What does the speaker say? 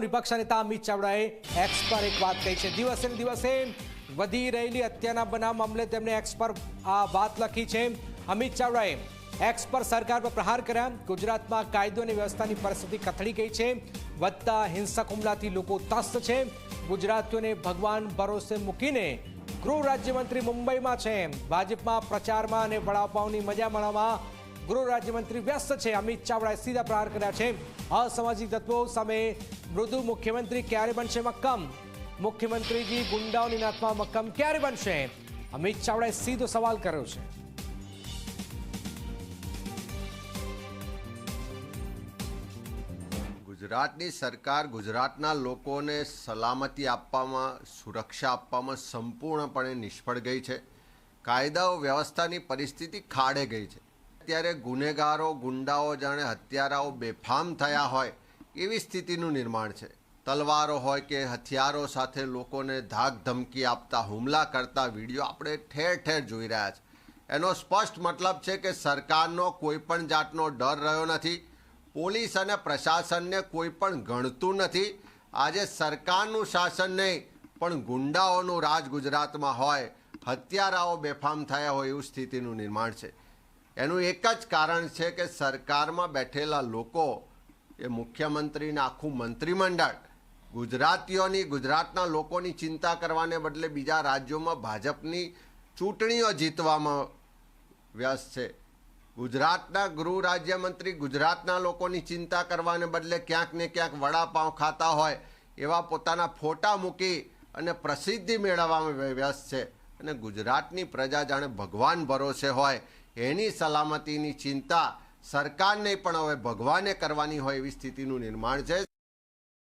વિપક્ષ નેતા અમિત ચાવડાએ એક્સ પર એક વાત કહી છે. દિવસે ને દિવસે વધી રહેલી હત્યાના બનાવ મામલે તેમણે એક્સ પર આ વાત લખી છે. અમિત ચાવડાએ એક્સ પર સરકાર પર પ્રહાર કર્યા. ગુજરાતમાં કાયદો અને વ્યવસ્થાની પરિસ્થિતિ કથળી ગઈ છે. વધતા હિંસક હુમલાથી લોકો ત્રસ્ત છે. ગુજરાતીઓને ભગવાન ભરોસે મૂકીને ગૃહ રાજ્યમંત્રી મુંબઈમાં છે. ભાજપમાં પ્રચારમાં અને વડાપાવની મજા માણવામાં ગૃહ રાજ્યમંત્રી વ્યસ્ત છે. અમિત ચાવડાએ સીધા પ્રહાર કર્યા છે. અસામાજિક તત્વો સામે મૃદુ મુખ્યમંત્રી ક્યારે બનશે મક્કમ? મુખ્યમંત્રીજી ગુંડાઓની નાથમાં મક્કમ ક્યારે બનશે? અમિત ચાવડાએ સીધો સવાલ કર્યો છે. ગુજરાતની સરકાર ગુજરાતના લોકોને સલામતી આપવામાં, સુરક્ષા આપવામાં સંપૂર્ણપણે નિષ્ફળ ગઈ છે. કાયદાઓ વ્યવસ્થાની પરિસ્થિતિ ખાડે ગઈ છે. ત્યારે ગુનેગારો, ગુંડાઓ જાણે હત્યારાઓ બેફામ થયા હોય, એવી સ્થિતિનું નિર્માણ છે. તલવારો હોય કે હથિયારો સાથે લોકોને ધાક ધમકી આપતા, હુમલા કરતા વીડિયો આપણે ઠેર ઠેર જોઈ રહ્યા છે. એનો સ્પષ્ટ મતલબ છે કે સરકારનો કોઈ પણ જાતનો ડર રહ્યો નથી. પોલીસ અને પ્રશાસનને કોઈ પણ ગણતું નથી. આજે સરકારનું શાસન નહીં, પણ ગુંડાઓનું રાજ ગુજરાતમાં હોય, હત્યારાઓ બેફામ થયા હોય એવું સ્થિતિનું નિર્માણ છે. એનું એક જ કારણ છે કે સરકારમાં બેઠેલા લોકો, એ મુખ્યમંત્રીને આખું મંત્રીમંડળ, ગુજરાતીઓની, ગુજરાતના લોકોની ચિંતા કરવાને બદલે બીજા રાજ્યોમાં ભાજપની ચૂંટણીઓ જીતવામાં વ્યસ્ત છે. ગુજરાતના ગૃહ રાજ્યમંત્રી ગુજરાતના લોકોની ચિંતા કરવાને બદલે ક્યાંક ને ક્યાંક વડાપાઉં ખાતા હોય, એવા પોતાના ફોટા મૂકી અને પ્રસિદ્ધિ મેળવવામાં વ્યસ્ત છે. અને ગુજરાતની પ્રજા જાણે ભગવાન ભરોસે હોય એની સલામતીની ચિંતા સરકારને પણ હવે ભગવાને કરવાની હોય એવી સ્થિતિનું નિર્માણ છે.